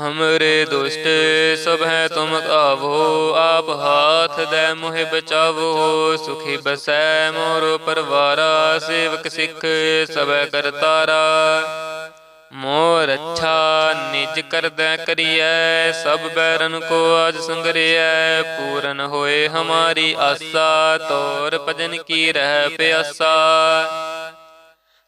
ਹਮਰੇ ਦੁਸ਼ਟ ਸਭ ਹੈ ਤੁਮ ਆਵੋ ਆਪ ਹਾਥ ਦੇ ਮੋਹਿ ਬਚਾਵੋ ਸੁਖੀ ਬਸੈ ਮੋਰ ਪਰਵਾਰਾ ਸੇਵਕ ਸਿੱਖ ਸਭੈ ਕਰਤਾਰਾ ਮੋਰ ਅੱਛਾ ਨਿਜ ਕਰਦੈ ਕਰੀਐ ਸਭ ਬੈਰਨ ਕੋ ਅਜ ਸੰਗਰਿਐ ਪੂਰਨ ਹੋਏ ਹਮਾਰੀ ਆਸਾ ਤੋਰ ਭਜਨ ਕੀ ਰਹਿ ਪਿਆਸਾ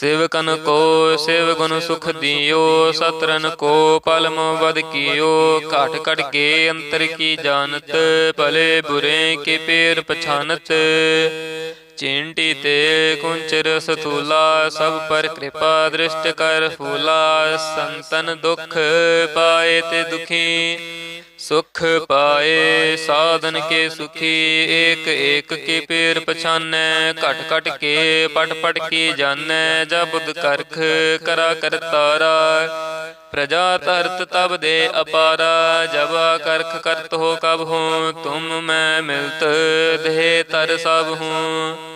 ਸੇਵਕਨ ਕੋ ਸੇਵ ਗੁਣ ਸੁਖ ਦਿਓ, ਸਤਰਨ ਕੋ, ਪਲਮ ਵਦ ਕੀਓ। ਘਟ ਘਟ ਕੇ ਅੰਤਰ ਕੀ ਜਾਣਤ, ਭਲੇ ਬੁਰੇ ਕੇ ਪੇਰ ਪਛਾਨਤ। ਚਿੰਟੀ ਤੇ ਕੁੰਚਰ ਸਤੂਲਾ ਸਭ ਪਰ ਕਿਰਪਾ ਦ੍ਰਿਸ਼ਟ ਕਰ ਫੂਲਾ। ਸੰਤਨ ਦੁਖ ਪਾਏ ਤੇ ਦੁਖੀ ਸੁਖ ਪਾਏ, ਸਾਧਨ ਕੇ ਸੁਖੀ, ਏਕ ਏਕ ਕੇ ਪੇਰ ਪਛਾਨੈ, ਘਟ ਘਟ ਕੇ ਪਟ ਪਟ ਕੀ ਜਾਣੈ ਜਾ ਕਰਖ ਕਰਾ ਕਰਤਾਰਾ ਪ੍ਰਜਾ ਤਰਤ ਤਬ ਦੇ ਅਪਾਰਾ, ਜਬ ਕਰਖ ਕਰਤ ਹੋ ਕਬ ਹੋ, ਤੁਮ ਮੈਂ ਮਿਲਤ, ਦੇਹ ਤਰ ਸਭ ਹੂੰ।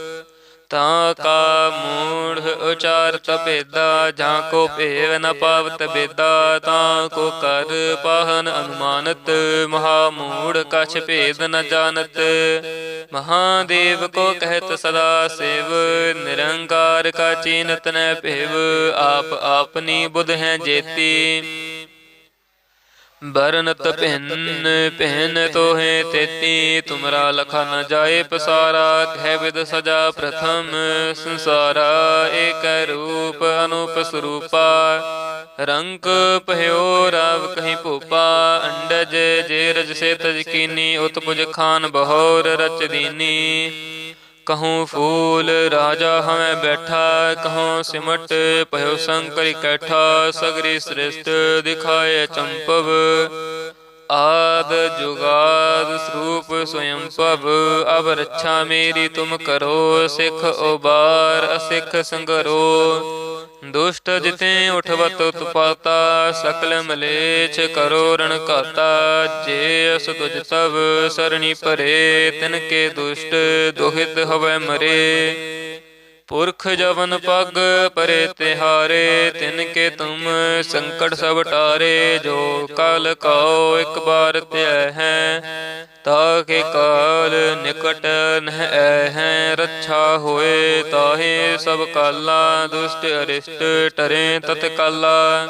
ਤਾਂ ਕਾ ਮੂੜ ਉਚਾਰਤ ਭੇਦਾ, ਜਾਂ ਕੋ ਭੇਵ ਨ ਪਾਵਤ ਬੇਦਾ ਤਾਂ ਕੋ ਕਰ ਪਾਹਨ ਅਨੁਮਾਨਤ, ਮਹਾ ਮੂੜ ਕਛ ਭੇਦ ਨ ਜਾਣਤ। ਮਹਾਦੇਵ ਕੋ ਕਹਿਤ ਸਦਾ ਸੇਵ, ਨਿਰੰਕਾਰ ਕਾ ਚੀਨਤ ਨ ਭੇਵ, ਆਪ ਆਪਨੀ ਬੁਧ ਹੈ ਜੇਤੀ। ਬਰਨਤ ਭਿੰਨ ਭਿੰਨ ਤੋਹੇ ਤੇਤੀ ਤੁਮਰਾ ਲਖਾ ਨ ਜਾਏ ਪਸਾਰਾ ਕਹਿ ਵਿਦ ਸਜਾ ਪ੍ਰਥਮ ਸੰਸਾਰਾ ਏਕ ਰੂਪ ਅਨੂਪ ਸਰੂਪਾ ਰੰਗ ਭਇਓ ਰਵ ਕਹੀਂ ਭੂਪਾ ਅੰਡਜ ਜੇ ਰਜ ਸੇ ਤਜ ਕੀਨੀ ਉਤਪੁਜ ਖਾਨ ਬਹੋਰ ਰਚ ਦੀਨੀ ਕਹੂੰ ਫੂਲ ਰਾਜਾ ਹਮੈ ਬੈਠਾ ਕਹੂੰ ਸਿਮਟ ਭਇਓ ਸੰਕਰ ਇਕੱਠਾ ਸਗਰੀ ਸ੍ਰਿਸ਼ਟ ਦਿਖਾਏ ਚੰਪਵ। ਆਦ ਜੁਗਾਦ ਸਰੂਪ ਸਵਯੰ ਪਵ ਅਬ ਰੱਛਾ ਮੇਰੀ ਤੁਮ ਕਰੋ, ਸਿੱਖ ਉਬਾਰ, ਅਸਿੱਖ ਸੰਗਰੋ। ਦੁਸ਼ਟ ਜਿਤੇ ਉਠਵਤ ਉਤਪਾਤਾ ਸਕਲ ਮਲੇਛ ਕਰੋ ਰਣ ਘਾਤਾ। ਜੇ ਅਸ ਤੁਜ ਤਵ ਸਰਣੀ ਭਰੇ, ਤਿਨ ਕੇ ਦੁਸ਼ਟ ਦੁਹਿਤ ਹਵੈ ਮਰੇ। ਪੁਰਖ ਜਵਨ ਪਗ ਪਰੇ ਤਿਹਾਰੇ, ਤਿਨ ਕੇ ਤੁਮ ਸੰਕਟ ਸਭ ਟਾਰੇ, ਜੋ ਕਲ ਕਉ ਇੱਕ ਬਾਰ ਧਿਐ ਹੈ, ਤਾ ਕੇ ਕਾਲ ਨਿਕਟ ਨਹਿ ਹੈ, ਰੱਛਾ ਹੋਏ ਤਾਹੇ ਸਭ ਕਾਲਾ, ਦੁਸ਼ਟ ਅਰਿਸ਼ਟ ਟਰੇ ਤਤ ਕਾਲਾ।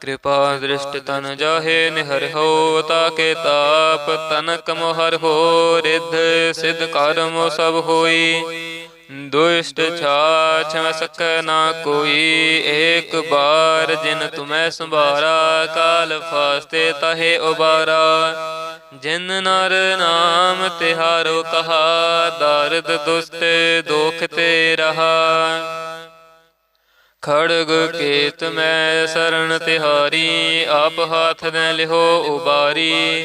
ਕਿਰਪਾ ਦ੍ਰਿਸ਼ਟ ਤਨ ਜਾਹੇ ਨਿਹਰ ਹੋ ਤਾਕੇ ਤਾਪ ਤਨਕ ਮੋਹਰ ਹੋ, ਰਿਧ ਸਿਧ ਕਰਮ ਸਭ ਹੋਈ। ਦੁਸ਼ਟ ਛਾਛ ਮੈਂ ਨਾ ਕੋਈ। ਏਕ ਬਾਰ ਜਿਨ ਤੁਮੈ ਸੰਭਾਰਾ, ਕਾਲ ਫਾਸਤੇ ਤਹੇ ਉਬਾਰਾ। ਜਿਨ ਨਰ ਨਾਮ ਤਿਹਾਰੋ ਕਹਾ, ਦਰਦ ਦੁਸਤ ਦੋਖ ਤੇ ਰਹਾ। ਖੜਗ ਕੇਤ ਮੈਂ ਸਰਣ ਤਿਹਾਰੀ, ਆਪ ਹੱਥ ਦੇ ਲਿਹੋ ਉਬਾਰੀ।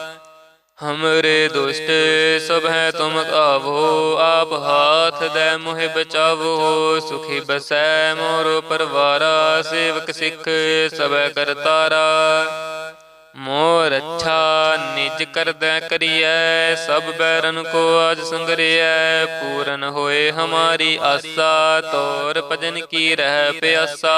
ਹਮਰੇ ਦੁਸ਼ਟ ਸਭ ਹੈ ਤੁਮ ਆਵੋ ਆਪ ਹਾਥ ਦੇ ਮੋਹਿ ਬਚਾਵੋ ਸੁਖੀ ਬਸੈ ਮੋਰ ਪਰਵਾਰਾ ਸੇਵਕ ਸਿੱਖ ਸਭੈ ਕਰਤਾਰਾ ਮੋਰ ਅੱਛਾ ਨਿਜ ਕਰਦੈ ਕਰੀਐ ਸਭ ਬੈਰਨ ਕੋ ਆਜ ਸੰਗਰਿਐ ਪੂਰਨ ਹੋਏ ਹਮਾਰੀ ਆਸਾ ਤੋਰ ਭਜਨ ਕੀ ਰਹਿ ਪਿਆਸਾ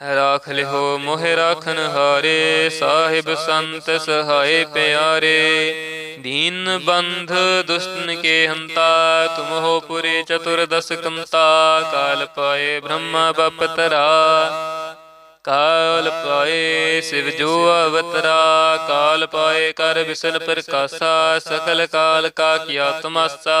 ਰਾਖ ਲਿਹੋ, ਮੋਹ ਰਾਖਨ ਹਾਰੇ, ਸਾਹਿਬ ਸੰਤ ਸਹਾਏ ਪਿਆਰੇ। ਦੀਨ ਬੰਧ ਦੁਸ਼ਟਨ ਕੇ ਹੰਤਾ, ਤੁਮ ਹੋ ਪੁਰੇ ਚਤੁਰਦਸ ਕੰਤਾ ਕਾਲ ਪਾਏ ਬ੍ਰਹਮਾ ਬਪਤਰਾ, ਕਾਲ ਪਾਏ ਸਿਵ ਜੋ ਅਵਤਰਾ। ਕਾਲ ਪਾਏ ਕਰ ਬਿਸਲ ਪ੍ਰਕਾਸ਼ਾ ਸਕਲ ਕਾਲ ਕਾ ਕੀਆ ਤਮਾਸਾ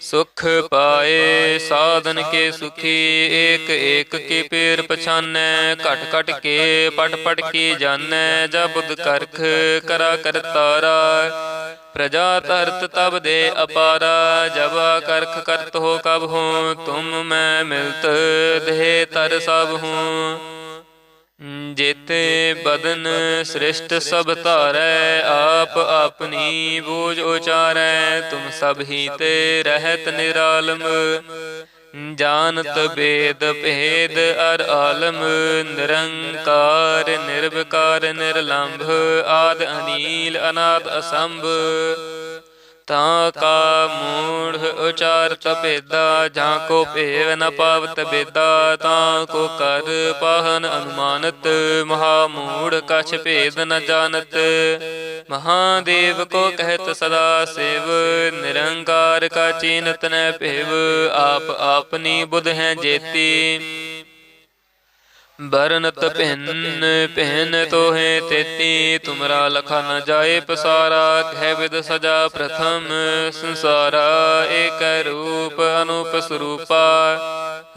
ਸੁਖ ਪਾਏ, ਸਾਧਨ ਕੇ ਸੁਖੀ, ਏਕ ਏਕ ਕੇ ਪੇਰ ਪਛਾਨੈ, ਘਟ ਘਟ ਕੇ, ਪਟ ਪਟ ਕੀ ਜਾਣੈ ਜਾ ਬੁੱਧ ਕਰਖ ਕਰਾ ਕਰਤਾਰਾ ਪ੍ਰਜਾ ਤਰਤ ਤਬ ਦੇ ਅਪਾਰਾ, ਜਬ ਕਰਖ ਕਰਤ ਹੋ ਕਬ ਹੂੰ, ਤੁਮ ਮੈਂ ਮਿਲਤ ਦੇ ਤਰ ਸਭ ਹੂੰ। ਜੇਤੇ ਬਦਨ ਸ੍ਰਿਸ਼ਟ ਸਭ ਧਾਰੈ, ਆਪ ਆਪਣੀ ਬੋਝ ਉਚਾਰੈ, ਤੁਮ ਸਭ ਹੀ ਤੇ ਰਹਿਤ ਨਿਰਾਲਮ। ਜਾਣਤ ਬੇਦ ਭੇਦ ਅਰ ਆਲਮ, ਨਿਰੰਕਾਰ, ਨਿਰਵਿਕਾਰ, ਨਿਰਲੰਭ, ਆਦ ਅਨੀਲ, ਅਨਾਦ ਅਸੰਭ। ਤਾਂ ਕਾ ਮੂੜ ਉਚਾਰਤ ਭੇਦਾ, ਜਾਂ ਕੋ ਭੇਵ ਨ ਪਾਵਤ ਬੇਦਾ ਤਾਂ ਕੋ ਕਰ ਪਾਹਨ ਅਨੁਮਾਨਤ, ਮਹਾ ਮੂੜ ਕਛ ਭੇਦ ਨ ਜਾਣਤ। ਮਹਾਦੇਵ ਕੋ ਕਹਿਤ ਸਦਾ ਸੇਵ, ਨਿਰੰਕਾਰ ਕਾ ਚੀਨਤ ਨ ਭੇਵ, ਆਪ ਆਪਨੀ ਬੁਧ ਹੈ ਜੇਤੀ। ਬਰਨਤ ਪਹਿਨ ਪਹਿਨ ਤੋਹੇ ਤੇਤੀ ਤੁਮਰਾ ਲਖਾ ਨ ਜਾਏ ਪਸਾਰਾ ਕਹਿ ਵਿਦ ਸਜਾ ਪ੍ਰਥਮ ਸੰਸਾਰਾ ਏਕ ਰੂਪ ਅਨੂਪ ਸਰੂਪਾ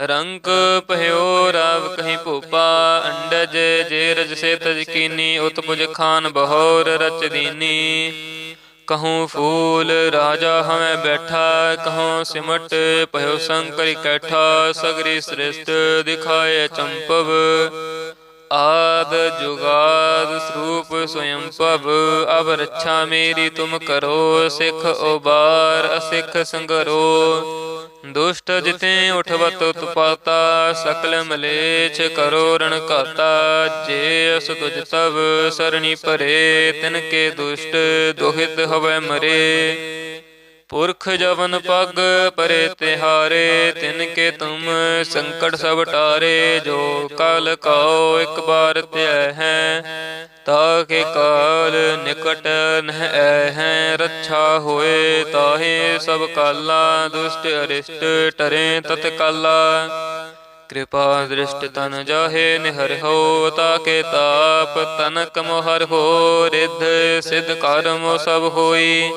ਰੰਗ ਪਹਿਓ ਰਵ ਕਹੀਂ ਭੂਪਾ ਅੰਡਜ ਜੇ ਰਜ ਸੇ ਤਜ ਕੀਨੀ ਉਤਪੁਜ ਖਾਨ ਬਹੋਰ ਰਚ ਦੀਨੀ। ਕਹੂੰ ਫੂਲ ਰਾਜਾ ਹਮੈ ਬੈਠਾ, ਕਹੂੰ ਸਿਮਟ ਭਇਓ ਸੰਕਰ ਇਕੱਠਾ ਸਗਰੀ ਸ੍ਰਿਸ਼ਟ ਦਿਖਾਏ ਚੰਪਵ। ਆਦ ਜੁਗਾਦ ਸਰੂਪ ਸਵਯੰ ਭਵ, ਅਬ ਰੱਛਾ ਮੇਰੀ ਤੁਮ ਕਰੋ, ਸਿੱਖ ਉਬਾਰ ਅਸਿੱਖ ਸੰਗਰੋ। ਦੁਸ਼ਟ ਜਿਤੇ ਉਠਵਤ ਉਤਪਾਤਾ ਸਕਲ ਮਲੇਛ ਕਰੋ ਰਣ ਘਾਤਾ ਜੇ ਅਸ ਤੁਜ ਤਵ ਸਰਣੀ ਪਰੇ ਤਿਨ ਕੇ ਦੁਸ਼ਟ ਦੁਹਿਤ ਹਵੈ ਮਰੇ। ਪੁਰਖ ਜਵਨ ਪਗ ਪਰੇ ਤਿਹਾਰੇ, ਤਿਨ ਕੇ ਤੁਮ ਸੰਕਟ ਸਭ ਟਾਰੇ, ਜੋ ਕਲ ਕਉ ਇੱਕ ਬਾਰ ਧਿਐ ਹੈ, ਤਾ ਕੇ ਕਾਲ ਨਿਕਟ ਨਹਿ ਹੈ, ਰੱਛਾ ਹੋਏ ਤਾਹੇ ਸਭ ਕਾਲਾ, ਦੁਸ਼ਟ ਅਰਿਸ਼ਟ ਟਰੇ ਤਤ ਕਾਲਾ। ਕਿਰਪਾ ਦ੍ਰਿਸ਼ਟ ਤਨ ਜਾਹੇ ਨਿਹਰ ਹੋ ਤਾਕੇ ਤਾਪ ਤਨਕ ਮੋਹਰ ਹੋ, ਰਿਧ ਸਿਧ ਕਰਮ ਸਭ ਹੋਈ।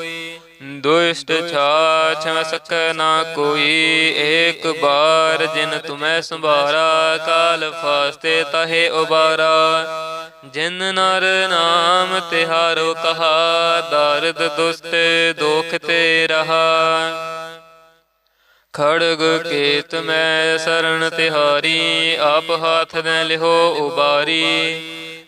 ਦੁਸ਼ਟ ਛਾਛ ਸਕ ਨਾ ਕੋਈ। ਏਕ ਬਾਰ ਜਿਨ ਤੁਮੈ ਸੰਭਾਰਾ, ਕਾਲ ਫਾਸਤੇ ਤਹੇ ਉਬਾਰਾ। ਜਿਨ ਨਰ ਨਾਮ ਤਿਹਾਰੋ ਕਹਾ, ਦਰਦ ਦੁਸਤ ਦੋਖ ਤੇ ਰਹਾ। ਖੜਗ ਕੇਤ ਮੈਂ ਸਰਣ ਤਿਹਾਰੀ, ਆਪ ਹੱਥ ਦੇ ਲਿਹੋ ਉਬਾਰੀ।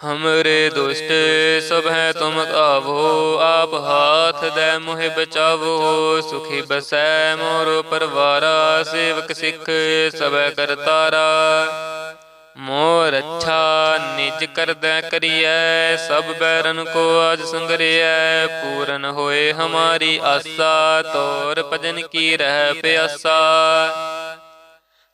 ਹਮਰੇ ਦੁਸ਼ਟ ਸਭ ਹੈ ਤੁਮ ਆਵੋ ਆਪ ਹਾਥ ਦੇ ਮੋਹਿ ਬਚਾਵੋ ਸੁਖੀ ਬਸੈ ਮੋਰ ਪਰਵਾਰਾ ਸੇਵਕ ਸਿੱਖ ਸਭੈ ਕਰਤਾਰਾ ਮੋਰ ਅੱਛਾ ਨਿਜ ਕਰਦੈ ਕਰੀਐ ਸਭ ਬੈਰਨ ਕੋ ਅਜ ਸੰਗਰਿਐ ਪੂਰਨ ਹੋਏ ਹਮਾਰੀ ਆਸਾ ਤੋਰ ਭਜਨ ਕੀ ਰਹਿ ਪਿਆਸਾ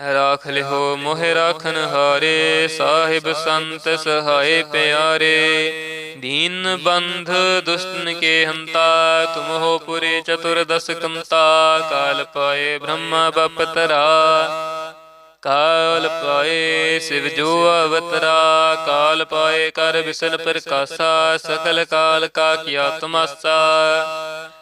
ਰਾਖ ਲਿਹੋ ਮੋਹ ਰਾਖਨ ਹਾਰੇ, ਸਾਹਿਬ ਸੰਤ ਸਹਾਏ ਪਿਆਰੇ। ਦੀਨ ਬੰਧ ਦੁਸ਼ਟਨ ਕੇ ਹੰਤਾ, ਤੁਮ ਹੋ ਪੁਰੇ ਚਤੁਰ ਦਸ ਕੰਤਾ ਕਾਲ ਪਾਏ ਬ੍ਰਹਮਾ ਬਪਤਰਾ, ਕਾਲ ਪਾਏ ਸਿਵ ਜੋ ਅਵਤਰਾ। ਕਾਲ ਪਾਏ ਕਰ ਵਿਸਨ ਪ੍ਰਕਾਸ਼ਾ ਸਕਲ ਕਾਲ ਕਾ ਕੀਆ ਤਮਾਸਾ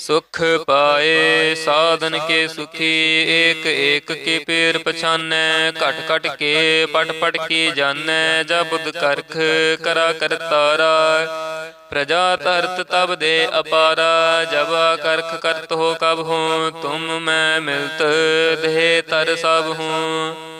ਸੁਖ ਪਾਏ, ਸਾਧਨ ਕੇ ਸੁਖੀ, ਏਕ ਏਕ ਕੇ ਪੇਰ ਪਛਾਨੈ, ਘਟ ਘਟ ਕੇ, ਪਟ ਪਟ ਕੀ ਜਾਣੈ ਜਾ ਕਰਖ ਕਰਾ ਕਰਤਾਰਾ ਪ੍ਰਜਾ ਤਰਤ ਤਬ ਦੇ ਅਪਾਰਾ, ਜਬ ਕਰਖ ਕਰਤ ਹੋ ਕਬ ਹੂੰ, ਤੁਮ ਮੈਂ ਮਿਲਤ ਦੇ ਤਰ ਸਭ ਹੂੰ।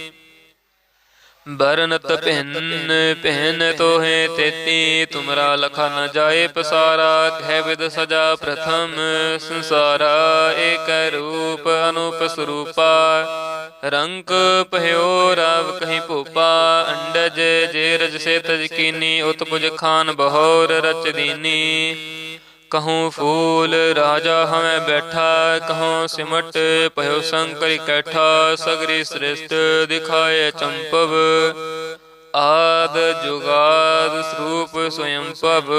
ਬਰਨਤ ਭਿੰਨ ਭਿੰਨ ਤੋਹੇ ਤੇਤੀ, ਤੁਮਰਾ ਲਖਾ ਨ ਜਾਏ ਪਸਾਰਾ, ਕਹਿ ਵਿਦ ਸਜਾ ਪ੍ਰਥਮ ਸੰਸਾਰਾ, ਏਕ ਰੂਪ ਅਨੂਪ ਸਰੂਪਾ। ਰੰਗ ਪਹਿਓ ਰਵ ਕਹੀ ਭੂਪਾ, ਅੰਡਜ ਜੇ ਰਜ ਸੇ ਤਜ ਕੀਨੀ, ਉਤਪੁਜ ਖਾਨ ਬਹੋਰ ਰਚ ਦੀਨੀ। ਕਹੂੰ ਫੂਲ ਰਾਜਾ ਹਮੈ ਬੈਠਾ, ਕਹੂੰ ਸਿਮਟ ਭਇਓ ਸੰਕਰ ਇਕੱਠਾ ਸਗਰੀ ਸ੍ਰਿਸ਼ਟ ਦਿਖਾਏ ਚੰਪਵ। ਆਦ ਜੁਗਾਦ ਸਰੂਪ ਸਵਯੰ ਭਵ,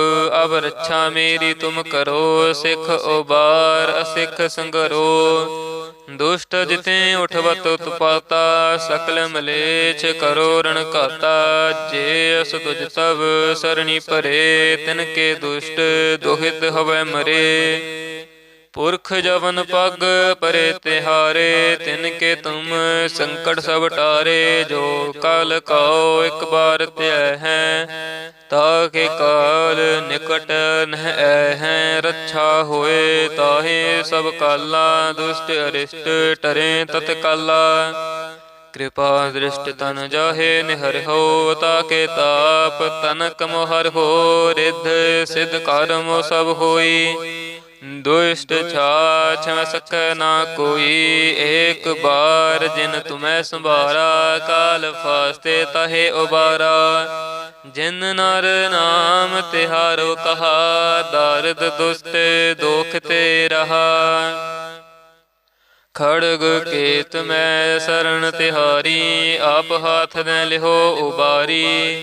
ਅਬ ਰੱਛਾ ਮੇਰੀ ਤੁਮ ਕਰੋ, ਸਿੱਖ ਉਬਾਰ ਅਸਿੱਖ ਸੰਗਰੋ। ਦੁਸ਼ਟ ਜਿਤੇ ਉਠਵਤ ਉਤਪਾਤਾ ਸਕਲ ਮਲੇਛ ਕਰੋ ਰਣ ਘਾਤਾ ਜੇ ਅਸ ਤੁਜ ਤਵ ਸਰਣੀ ਭਰੇ ਤਿਨ ਕੇ ਦੁਸ਼ਟ ਦੁਹਿਤ ਹਵੈ ਮਰੇ। ਪੁਰਖ ਜਵਨ ਪਗ ਪਰੇ ਤਿਹਾਰੇ, ਤਿਨ ਕੇ ਤੁਮ ਸੰਕਟ ਸਭ ਟਾਰੇ, ਜੋ ਕਲ ਕਉ ਇੱਕ ਬਾਰ ਧਿਐ ਹੈ, ਤਾ ਕਾਲ ਨਿਕਟ ਨਹਿ ਐ ਹੈ, ਰੱਛਾ ਹੋਏ ਤਾਹੇ ਸਭ ਕਾਲਾ, ਦੁਸ਼ਟ ਅਰਿਸ਼ਟ ਟਰੇ ਤਤਕਾਲਾ। ਕਿਰਪਾ ਦ੍ਰਿਸ਼ਟ ਤਨ ਜਾਹੇ ਨਿਹਰ ਹੋ ਤਾਕੇ ਤਾਪ ਤਨਕ ਮੋਹਰ ਹੋ, ਰਿਧ ਸਿਧ ਕਰਮ ਸਭ ਹੋਈ। ਦੁਸ਼ਟ ਛਾਛ ਮੈਂ ਸਕ ਨਾ ਕੋਈ ਏਕ ਬਾਰ ਜਿਨ ਤੁਮੈ ਸੰਭਾਰਾ, ਕਾਲ ਫਾਸਤੇ ਤਹੇ ਉਬਾਰਾ। ਜਿਨ ਨਰ ਨਾਮ ਤਿਹਾਰੋ ਕਹਾ, ਦਰਦ ਦੁਸਤ ਦੋਖ ਤੇ ਰਹਾ। ਖੜਗ ਕੇਤ ਮੈਂ ਸਰਣ ਤਿਹਾਰੀ, ਆਪ ਹੱਥ ਦੇ ਲਿਹੋ ਉਬਾਰੀ।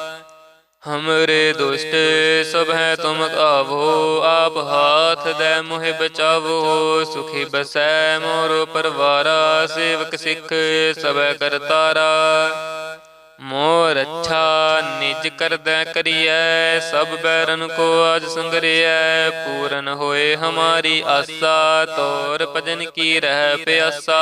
ਹਮਰੇ ਦੁਸ਼ਟ ਸਭ ਹੈ ਤੁਮ ਆਵੋ ਆਪ ਹਾਥ ਦੈ ਮੋਹਿ ਬਚਾਵੋ ਸੁਖੀ ਬਸੈ ਮੋਰ ਪਰਵਾਰਾ ਸੇਵਕ ਸਿੱਖ ਸਭੈ ਕਰਤਾਰਾ ਮੋਰ ਅੱਛਾ ਨਿਜ ਕਰਦੈ ਕਰੀਐ ਸਭ ਬੈਰਨ ਕੋ ਅਜ ਸੰਗਰਿਐ ਪੂਰਨ ਹੋਏ ਹਮਾਰੀ ਆਸਾ ਤੋਰ ਭਜਨ ਕੀ ਰਹਿ ਪਿਆਸਾ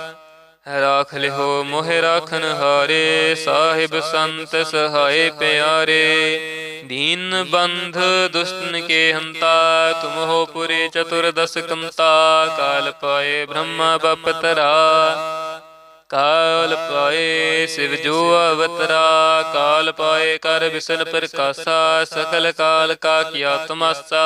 ਰਾਖ ਲਿਓ ਮੋਹਿ ਰਾਖਨ ਹਾਰੇ, ਸਾਹਿਬ ਸੰਤ ਸਹਾਏ ਪਿਆਰੇ। ਦੀਨ ਬੰਧ ਦੁਸ਼ਟਨ ਕੇ ਹੰਤਾ ਤੁਮ ਹੋ ਪੁਰੇ ਚਤੁਰਦਸ ਕੰਤਾ। ਕਾਲ ਪਾਏ ਬ੍ਰਹਮਾ ਬਪਤਰਾ, ਕਾਲ ਪਾਏ ਸਿਵ ਜੋ ਅਵਤਰਾ। ਕਾਲ ਪਾਏ ਕਰ ਵਿਸਨ ਪ੍ਰਕਾਸ਼ਾ ਸਕਲ ਕਾਲ ਕਾ ਕੀਆ ਤਮਾਸਾ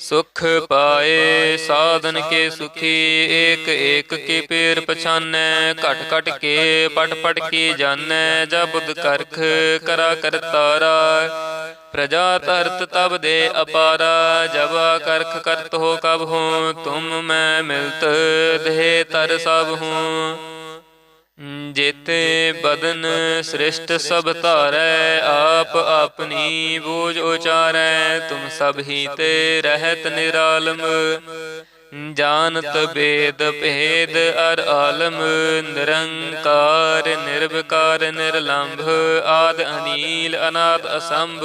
ਸੁਖ ਪਾਏ, ਸਾਧਨ ਕੇ ਸੁਖੀ, ਏਕ ਏਕ ਕੇ ਪੇਰ ਪਛਾਨੈ, ਘਟ ਘਟ ਕੇ ਪਟ ਪਟ ਕੀ ਜਾਣੈ ਜਬੁਦ ਕਰਖ ਕਰਾ ਕਰਤਾਰਾ ਪ੍ਰਜਾ ਤਰਤ ਤਬ ਦੇ ਅਪਾਰਾ, ਜਬ ਕਰਖ ਕਰਤ ਹੋ ਕਬ ਹੂੰ, ਤੁਮ ਮੈਂ ਮਿਲਤ ਦੇ ਤਰ ਸਭ ਹੂੰ। ਜੇਤੇ ਬਦਨ ਸ੍ਰਿਸ਼ਟ ਸਭ ਧਾਰੈ, ਆਪ ਆਪਣੀ ਬੋਝ ਉਚਾਰੈ, ਤੁਮ ਸਭ ਹੀ ਤੇ ਰਹਿਤ ਨਿਰਾਲਮ। ਜਾਣਤ ਬੇਦ ਭੇਦ ਅਰ ਆਲਮ, ਨਿਰੰਕਾਰ, ਨਿਰਵਿਕਾਰ, ਨਿਰਲੰਭ, ਆਦ ਅਨੀਲ, ਅਨਾਦ ਅਸੰਭ।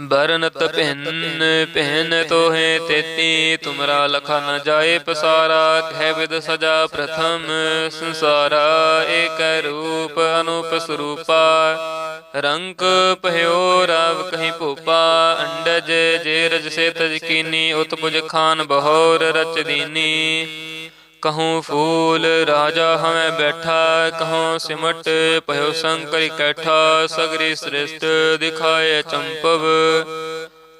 ਬਰਨਤ ਪਹਿਨ ਪਹਿਨ ਤੋਹੇ ਤੇਤੀ ਤੁਮਰਾ ਲਖਾ ਨ ਜਾਏ ਪਸਾਰਾ ਕਹਿ ਵਿਦ ਸਜਾ ਪ੍ਰਥਮ ਸੰਸਾਰਾ ਏਕ ਰੂਪ ਅਨੂਪ ਸਰੂਪਾ ਰੰਗ ਪਹਿਓ ਰਵ ਕਹੀਂ ਭੂਪਾ ਅੰਡਜ ਜੇ ਰਜ ਸੇ ਤਜ ਕੀਨੀ ਉਤਪੁਜ ਖਾਨ ਬਹੋਰ ਰਚ ਦੀਨੀ। ਕਹੂੰ ਫੂਲ ਰਾਜਾ ਹਵੇਂ ਬੈਠਾ ਕਹੂੰ ਸਿਮਟ ਭਇਓ ਸੰਕਰਿ ਕੈਠਾ ਸਗਰੀ ਸ੍ਰਿਸ਼ਟ ਦਿਖਾਏ ਚੰਪਵ।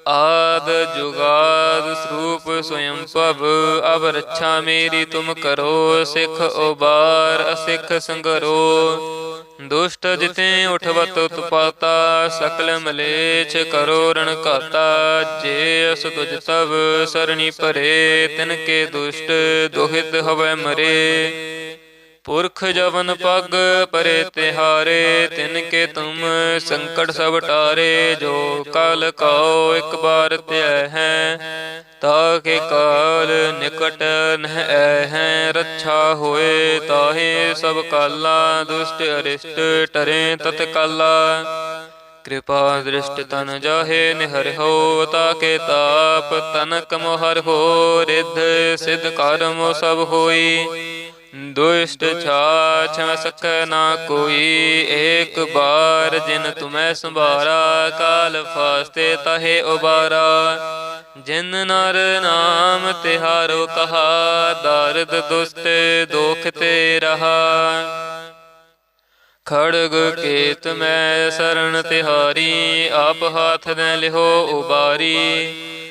ਆਦ ਜੁਗਾਦ ਸਰੂਪ ਸਵਯੰ ਭਵ, ਅਬ ਰੱਛਾ ਮੇਰੀ ਤੁਮ ਕਰੋ, ਸਿਖ ਉਬਾਰ, ਅਸਿਖ ਸੰਗਰੋ। ਦੁਸ਼ਟ ਜਿਤੇ ਉਠਵਤ ਉਤਪਾਤਾ, ਸਕਲ ਮਲੇਛ ਕਰੋ ਰਣ ਘਾਤਾ। ਜੇ ਅਸ ਤੁਜ ਤਵ, ਸਰਣੀ ਭਰੇ, ਤਿਨ ਕੇ ਦੁਸ਼ਟ, ਦੁਹਿਤ ਹਵੈ ਮਰੇ। ਪੁਰਖ ਜਵਨ ਪਗ ਪਰੇ ਤਿਹਾਰੇ, ਤਿਨ ਕੇ ਤੁਮ ਸੰਕਟ ਸਭ ਟਾਰੇ, ਜੋ ਕਾਲ ਕਉ ਇੱਕ ਬਾਰ ਧਿਆ ਹੈ, ਤਾ ਕੇ ਕਾਲ ਨਿਕਟ ਨਹਿ ਹੈ, ਰੱਛਾ ਹੋਏ ਤਾਹੇ ਸਭ ਕਾਲਾ, ਦੁਸ਼ਟ ਅਰਿਸ਼ਟ ਟਰੇ ਤਤ ਕਾਲਾ ਕਿਰਪਾ ਦ੍ਰਿਸ਼ਟ ਤਨ ਜਾਹੇ ਨਿਹਰਿਓ ਤਾਕੇ ਤਾਪ ਤਨਕ ਮੋਹਰ ਹੋ, ਰਿਧ ਸਿਧ ਕਰਮ ਸਭ ਹੋਈ। ਦੁਸ਼ਟ ਛਾਛ ਸਕ ਨਾ ਕੋਈ, ਏਕ ਬਾਰ ਜਿਨ ਤੁਮੈ ਸੰਭਾਰਾ, ਕਾਲ ਫਾਸਤੇ ਤਹੇ ਉਬਾਰਾ। ਜਿਨ ਨਰ ਨਾਮ ਤਿਹਾਰੋ ਕਹਾ, ਦਰਦ ਦੁਸਤ ਦੋਖ ਤੇ ਰਹਾ। ਖੜਗ ਕੇਤ ਮੈਂ ਸਰਣ ਤਿਹਾਰੀ, ਆਪ ਹੱਥ ਦੇ ਲਿਹੋ ਉਬਾਰੀ।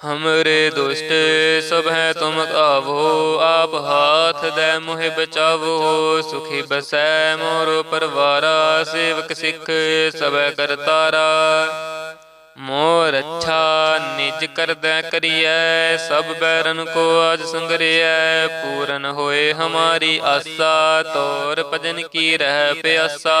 ਹਮਰੇ ਦੁਸ਼ਟ ਸਭ ਹੈ ਤੁਮ ਆਵੋ ਆਪ ਹਾਥ ਦੈ ਮੋਹਿ ਬਚਾਵੋ ਸੁਖੀ ਬਸੈ ਮੋਰ ਪਰਵਾਰਾ ਸੇਵਕ ਸਿੱਖ ਸਭੈ ਕਰਤਾਰਾ ਮੋਰ ਅੱਛਾ ਨਿਜ ਕਰਦੈ ਕਰੀਐ ਸਭ ਬੈਰਨ ਕੋ ਅਜ ਸੰਗਰਿਐ ਪੂਰਨ ਹੋਏ ਹਮਾਰੀ ਆਸਾ ਤੋਰ ਭਜਨ ਕੀ ਰਹਿ ਪਿਆਸਾ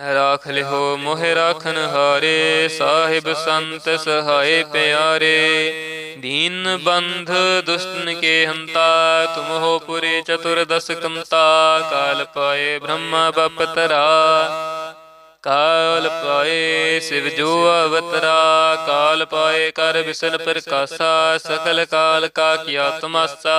ਰਾਖ ਲਿਓ ਮੋਹਿ ਰਾਖਨ ਹਾਰੇ, ਸਾਹਿਬ ਸੰਤ ਸਹਾਏ ਪਿਆਰੇ। ਦੀਨ ਬੰਧ ਦੁਸ਼ਟਨ ਕੇ ਹੰਤਾ, ਤੁਮ ਹੋ ਪੁਰੇ ਚਤੁਰਦਸ ਕੰਤਾ। ਕਾਲ ਪਾਏ ਬ੍ਰਹਮਾ ਬਪਤਰਾ, ਕਾਲ ਪਾਏ ਸਿਵ ਜੋ ਅਵਤਰਾ। ਕਾਲ ਪਾਏ ਕਰ ਵਿਸਨ ਪ੍ਰਕਾਸ਼ਾ ਸਕਲ ਕਾਲ ਕਾ ਕੀਆ ਤਮਾਸਾ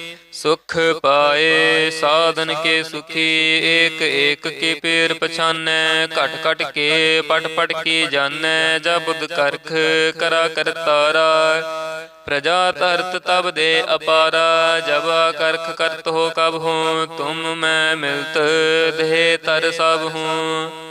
ਸੁਖ ਪਾਏ, ਸਾਧਨ ਕੇ ਸੁਖੀ, ਏਕ ਏਕ ਕੇ ਪੇਰ ਪਛਾਨੈ, ਘਟ ਘਟ ਕੇ ਪਟ ਪਟ ਕੀ ਜਾਣੈ ਜਾ ਕਰਖ ਕਰਾ ਕਰਤਾਰਾ ਪ੍ਰਜਾ ਤਰਤ ਤਬ ਦੇ ਅਪਾਰਾ, ਜਬ ਕਰਖ ਕਰਤ ਹੋ ਕਬ ਹੂੰ, ਤੁਮ ਮੈਂ ਮਿਲਤ, ਦੇਹ ਤਰ ਸਭ ਹੂੰ।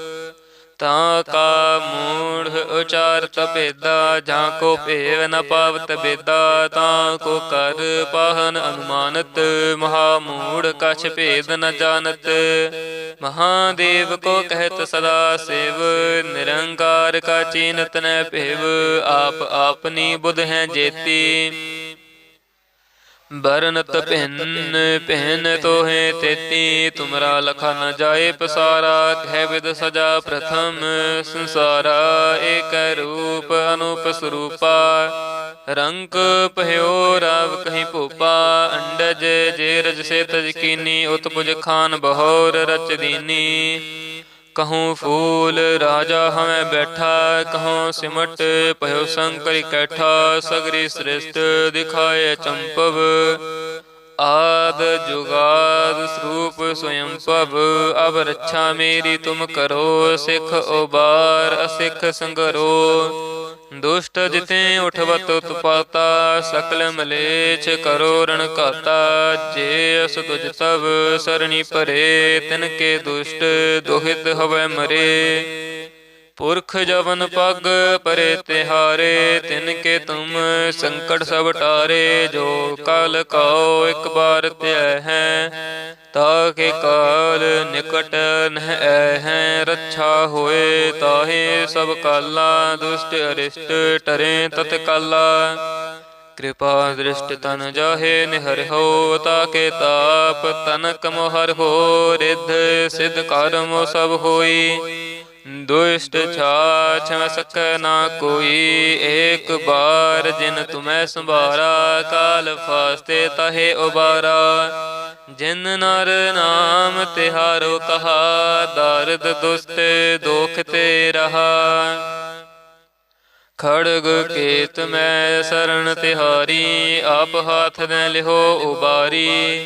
ਤਾਂ ਕਾ ਮੂੜ ਉਚਾਰਤ ਭੇਦਾ ਜਾਂ ਕੋ ਭੇਵ ਨ ਪਾਵਤ ਬੇਦਾ ਤਾਂ ਕੋ ਕਰ ਪਾਹਨ ਅਨੁਮਾਨਤ ਮਹਾ ਮੂੜ ਕਛ ਭੇਦ ਨ ਜਾਣਤ। ਮਹਾਦੇਵ ਕੋ ਕਹਿਤ ਸਦਾ ਸੇਵ ਨਿਰੰਕਾਰ ਕਾ ਚੀਨਤ ਨ ਭੇਵ। ਆਪ ਆਪਨੀ ਬੁਧ ਹੈ ਜੇਤੀ। ਬਰਨਤ ਭਿੰਨ ਭਿੰਨ ਤੋਹੇ ਤੇਤੀ ਤੁਮਰਾ ਲਖਾ ਨ ਜਾਏ ਪਸਾਰਾ ਕਹਿ ਵਿਦ ਸਜਾ ਪ੍ਰਥਮ ਸੰਸਾਰਾ ਏਕ ਰੂਪ ਅਨੂਪ ਸਰੂਪਾ ਰੰਗ ਭਇਓ ਰਵ ਕਹੀਂ ਭੂਪਾ ਅੰਡਜ ਜੇ ਰਜ ਸੇ ਤਜ ਕੀਨੀ ਉਤਪੁਜ ਖਾਨ ਬਹੋਰ ਰਚ ਦੀਨੀ। ਕਹੂੰ ਫੂਲ ਰਾਜਾ ਹਮੈ ਬੈਠਾ, ਕਹੂੰ ਸਿਮਟ ਭਇਓ ਸੰਕਰ ਇਕੱਠਾ ਸਗਰੀ ਸ੍ਰਿਸ਼ਟ ਦਿਖਾਏ ਚੰਪਵ। ਆਦ ਜੁਗਾਦ ਸਰੂਪ ਸਵਯੰ ਪਵ ਅਬ ਰੱਛਾ ਮੇਰੀ ਤੁਮ ਕਰੋ, ਸਿਖ ਉਬਾਰ ਅਸਿਖ ਸੰਗਰੋ। ਦੁਸ਼ਟ ਜਿਤੇ ਉਠਵਤ ਉਤਪਾਤਾ ਸਕਲ ਮਲੇਛ ਕਰੋ ਰਣ ਘਾਤਾ। ਜੇ ਅਸ ਤੁਜ ਤਵ ਸਰਣੀ ਭਰੇ, ਤਿਨ ਕੇ ਦੁਸ਼ਟ ਦੁਹਿਤ ਹਵੈ ਮਰੇ। ਪੁਰਖ ਜਵਨ ਪਗ ਪਰੇ ਤਿਹਾਰੇ, ਤਿਨ ਕੇ ਤੁਮ ਸੰਕਟ ਸਭ ਟਾਰੇ, ਜੋ ਕਲ ਕਾਓ ਇੱਕ ਬਾਰ ਧਿਆ ਹੈ, ਤਾ ਕੇ ਕਾਲ ਨਿਕਟ ਨਹਿ ਹੈ, ਰੱਛਾ ਹੋਏ ਤਾਹੇ ਸਭ ਕਾਲਾ, ਦੁਸ਼ਟ ਅਰਿਸ਼ਟ ਟਰੇ ਤਤ ਕਾਲਾ ਕਿਰਪਾ ਦ੍ਰਿਸ਼ਟ ਤਨ ਜਾਹੇ ਨਿਹਰ ਹੋ ਤਾਕੇ ਤਾਪ ਤਨਕ ਮੋਹਰ ਹੋ, ਰਿਧ ਸਿਧ ਕਰਮ ਸਭ ਹੋਈ। ਦੁਸ਼ਟ ਛਾਛ ਸਕ ਨਾ ਕੋਈ। ਏਕ ਬਾਰ ਜਿਨ ਤੁਮੈ ਸੰਭਾਰਾ, ਕਾਲ ਫਾਸਤੇ ਤਹੇ ਉਬਾਰਾ। ਜਿਨ ਨਰ ਨਾਮ ਤਿਹਾਰੋ ਕਹਾ, ਦਰਦ ਦੁਸਤ ਦੁਖ ਤੇ ਰਹਾ। ਖੜਗ ਕੇਤ ਮੈਂ ਸਰਣ ਤਿਹਾਰੀ, ਆਪ ਹੱਥ ਨੇ ਲਿਹੋ ਉਬਾਰੀ।